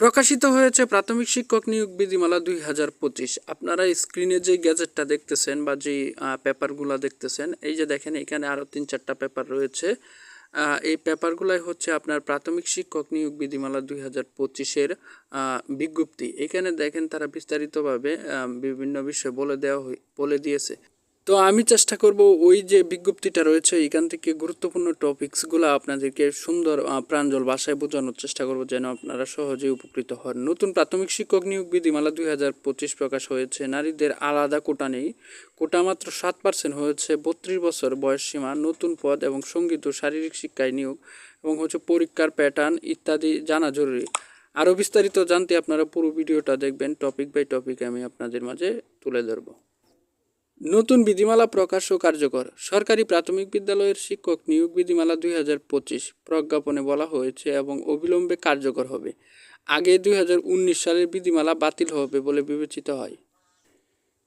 প্রকাশিত হয়েছে প্রাথমিক শিক্ষক নিয়োগ বিধিমালা দুই হাজার পঁচিশ। আপনারা স্ক্রিনে যে গ্যাজেটটা দেখতেছেন বা যে পেপারগুলো দেখতেছেন, এই যে দেখেন এখানে আরও তিন চারটা পেপার রয়েছে। এই পেপারগুলাই হচ্ছে আপনার প্রাথমিক শিক্ষক নিয়োগ বিধিমালা দুই হাজার পঁচিশের বিজ্ঞপ্তি। এখানে দেখেন তারা বিস্তারিতভাবে বিভিন্ন বিষয়ে বলে দেওয়া বলে দিয়েছে। তো আমি চেষ্টা করব ওই যে বিজ্ঞপ্তিটা রয়েছে, এখান থেকে গুরুত্বপূর্ণ টপিকসগুলো আপনাদেরকে সুন্দর প্রাঞ্জল ভাষায় বোঝানোর চেষ্টা করব যেন আপনারা সহজেই উপকৃত হন। নতুন প্রাথমিক শিক্ষক নিয়োগ বিধিমালা দুই হাজার পঁচিশ প্রকাশ হয়েছে। নারীদের আলাদা কোটা নেই। কোটা মাত্র সাত পার্সেন্ট হয়েছে। বত্রিশ বছর বয়স সীমা, নতুন পদ এবং সংগীত ও শারীরিক শিক্ষায় নিয়োগ এবং হচ্ছে পরীক্ষার প্যাটার্ন ইত্যাদি জানা জরুরি। আরও বিস্তারিত জানতে আপনারা পুরো ভিডিওটা দেখবেন। টপিক বাই টপিক আমি আপনাদের মাঝে তুলে ধরবো। নতুন বিধিমালা প্রকাশ ও কার্যকর। সরকারি প্রাথমিক বিদ্যালয়ের শিক্ষক নিয়োগ বিধিমালা দুই হাজার পঁচিশ প্রজ্ঞাপনে বলা হয়েছে এবং অবিলম্বে কার্যকর হবে। আগে দুই হাজার উনিশ সালের বিধিমালা বাতিল হবে বলে বিবেচিত হয়।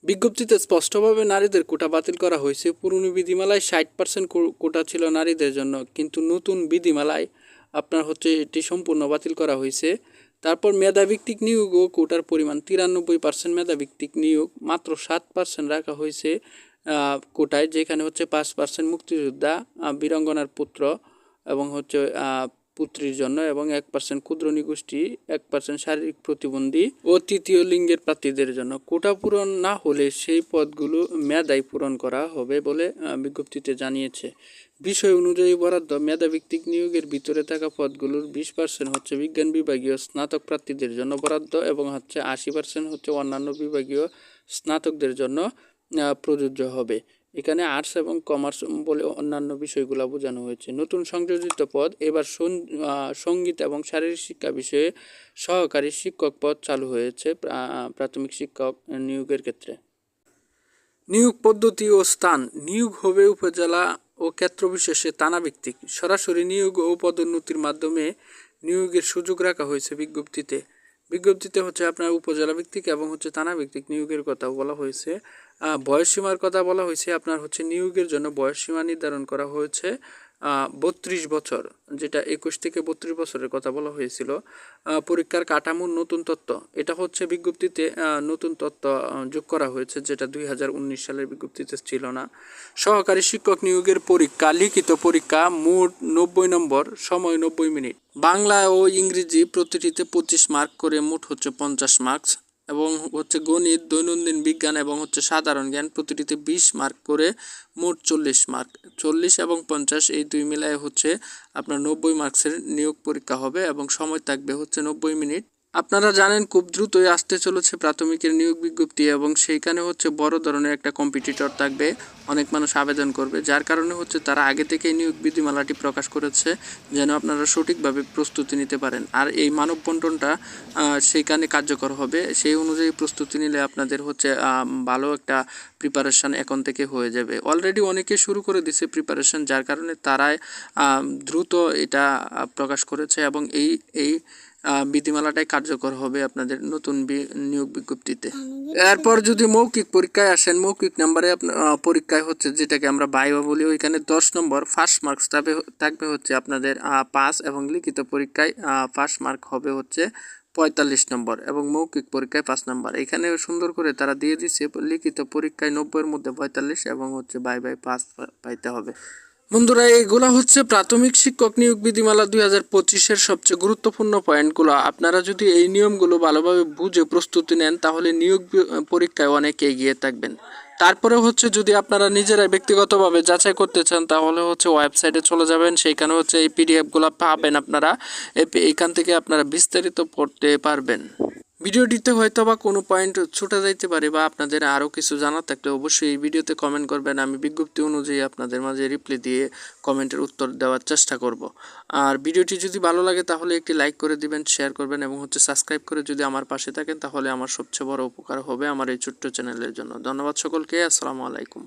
বিজ্ঞপ্তিতে স্পষ্টভাবে নারীদের কোটা বাতিল করা হয়েছে। পুরনো বিধিমালায় ষাট পার্সেন্ট কোটা ছিল নারীদের জন্য, কিন্তু নতুন বিধিমালায় আপনার হচ্ছে এটি সম্পূর্ণ বাতিল করা হয়েছে। তারপর মেধাভিত্তিক নিয়োগ ও কোটার পরিমাণ তিরানব্বই পার্সেন্ট মেধাভিত্তিক নিয়োগ, মাত্র সাত পার্সেন্ট রাখা হয়েছে কোটায়, যেখানে হচ্ছে পাঁচ পার্সেন্ট মুক্তিযোদ্ধা বীরঙ্গনার পুত্র এবং হচ্ছে পুত্রীর জন্য এবং এক পার্সেন্ট ক্ষুদ্র নিগোষ্ঠী, এক পার্সেন্ট শারীরিক প্রতিবন্ধী ও তৃতীয় লিঙ্গের প্রার্থীদের জন্য। কোটা পূরণ না হলে সেই পদগুলো মেধায় পূরণ করা হবে বলে বিজ্ঞপ্তিতে জানিয়েছে। বিষয় অনুযায়ী বরাদ্দ মেধাভিত্তিক নিয়োগের ভিতরে থাকা পদগুলোর বিশ পার্সেন্ট হচ্ছে বিজ্ঞান বিভাগীয় স্নাতক প্রার্থীদের জন্য বরাদ্দ এবং হচ্ছে আশি পার্সেন্ট হচ্ছে অন্যান্য বিভাগীয় স্নাতকদের জন্য প্রযোজ্য হবে। এখানে আর্টস এবং কমার্স বলে অন্যান্য বিষয়গুলো বোঝানো হয়েছে। নতুন সংযোজিত পদ, এবার সংগীত এবং শারীরিক শিক্ষা বিষয়ে সহকারী শিক্ষক পদ চালু হয়েছে প্রাথমিক শিক্ষক নিয়োগের ক্ষেত্রে। নিয়োগ পদ্ধতি ও স্থান, নিয়োগ হবে উপজেলা ও ক্ষেত্র বিশেষে তানাভিত্তিক। সরাসরি নিয়োগ ও পদোন্নতির মাধ্যমে নিয়োগের সুযোগ রাখা হয়েছে বিজ্ঞপ্তিতে। বিজ্ঞপ্তিতে হচ্ছে আপনার উপজেলা ভিত্তিক এবং হচ্ছে থানা ভিত্তিক নিয়োগের কথা বলা হয়েছে। বয়সসীমার কথা বলা হয়েছে। আপনার হচ্ছে নিয়োগের জন্য বয়সসীমা নির্ধারণ করা হয়েছে। বত্রিশ বছর, যেটা একুশ থেকে বত্রিশ বছরের কথা বলা হয়েছিল পরীক্ষার কাঠামোর নতুন তত্ত্ব। এটা হচ্ছে বিজ্ঞপ্তিতে নতুন তত্ত্ব যোগ করা হয়েছে, যেটা দুই হাজার উনিশ সালের বিজ্ঞপ্তিতে ছিল না। সহকারী শিক্ষক নিয়োগের পরীক্ষা, লিখিত পরীক্ষা মোট নব্বই নম্বর, সময় নব্বই মিনিট। বাংলা ও ইংরেজি প্রতিটিতে পঁচিশ মার্ক করে মোট হচ্ছে পঞ্চাশ মার্কস। এবং হচ্ছে গণিত, দৈনন্দিন বিজ্ঞান এবং হচ্ছে সাধারণ জ্ঞান প্রতিটিতে বিশ মার্ক করে মোট চল্লিশ মার্ক। চল্লিশ এবং পঞ্চাশ এই দুই মিলায় হচ্ছে আপনার নব্বই মার্কসের নিয়োগ পরীক্ষা হবে এবং সময় থাকবে হচ্ছে নব্বই মিনিট। আপনারা জানেন খুব দ্রুতই আসতে চলেছে প্রাথমিকের নিয়োগ বিজ্ঞপ্তি এবং সেইখানে হচ্ছে বড় ধরনের একটা কম্পিটিটর থাকবে। অনেক মানুষ আবেদন করবে। যার কারণে হচ্ছে তারা আগে থেকেই নিয়োগ বিধিমালাটি প্রকাশ করেছে যেন আপনারা সঠিকভাবে প্রস্তুতি নিতে পারেন। আর এই মানব বন্টনটা সেইখানে কার্যকর হবে। সেই অনুযায়ী প্রস্তুতি নিলে আপনাদের হচ্ছে ভালো একটা প্রিপারেশন এখন থেকে হয়ে যাবে। অলরেডি অনেকে শুরু করে দিছে প্রিপারেশন যার কারণে তারাই দ্রুত এটা প্রকাশ করেছে এবং এই এই বিধিমালাটাই কার্যকর হবে আপনাদের নতুন নিয়োগ বিজ্ঞপ্তিতে। এরপর যদি মৌখিক পরীক্ষায় আসেন মৌখিক নাম্বারে আপনার পরীক্ষায় হচ্ছে যেটাকে আমরা বাইবা বলি ওইখানে দশ নম্বর ফার্স্ট মার্কস থাকবে থাকবে হচ্ছে আপনাদের পাস এবং লিখিত পরীক্ষায় ফার্স্ট মার্ক হবে হচ্ছে পঁয়তাল্লিশ নম্বর এবং মৌখিক পরীক্ষায় পাঁচ নম্বর। এখানে সুন্দর করে তারা দিয়ে দিচ্ছে লিখিত পরীক্ষায় নব্বইয়ের মধ্যে পঁয়তাল্লিশ এবং হচ্ছে বাই বাই পাস পাইতে হবে। বন্ধুরা, এগুলো হচ্ছে প্রাথমিক শিক্ষক নিয়োগ বিধিমালা দুই হাজার পঁচিশের সবচেয়ে গুরুত্বপূর্ণ পয়েন্টগুলো। আপনারা যদি এই নিয়মগুলো ভালোভাবে বুঝে প্রস্তুতি নেন, তাহলে নিয়োগ পরীক্ষায় অনেক এগিয়ে থাকবেন। তারপরে হচ্ছে যদি আপনারা নিজেরাই ব্যক্তিগতভাবে যাচাই করতে চান, তাহলে হচ্ছে ওয়েবসাইটে চলে যাবেন। সেইখানে হচ্ছে এই পিডিএফগুলো পাবেন আপনারা। এখান থেকে আপনারা বিস্তারিত পড়তে পারবেন। ভিডিওটিতে হয়তো বা কোনো পয়েন্ট ছুটে যাইতে পারে বা আপনাদের আরও কিছু জানার থাকলে অবশ্যই এই ভিডিওতে কমেন্ট করবেন। আমি বিজ্ঞপ্তি অনুযায়ী আপনাদের মাঝে রিপ্লাই দিয়ে কমেন্টের উত্তর দেওয়ার চেষ্টা করব। আর ভিডিওটি যদি ভালো লাগে তাহলে একটি লাইক করে দিবেন শেয়ার করবেন এবং হচ্ছে সাবস্ক্রাইব করে যদি আমার পাশে থাকেন তাহলে আমার সবচেয়ে বড় উপকার হবে আমার এই ছোট্ট চ্যানেলের জন্য। ধন্যবাদ সকলকে, আসসালামু আলাইকুম।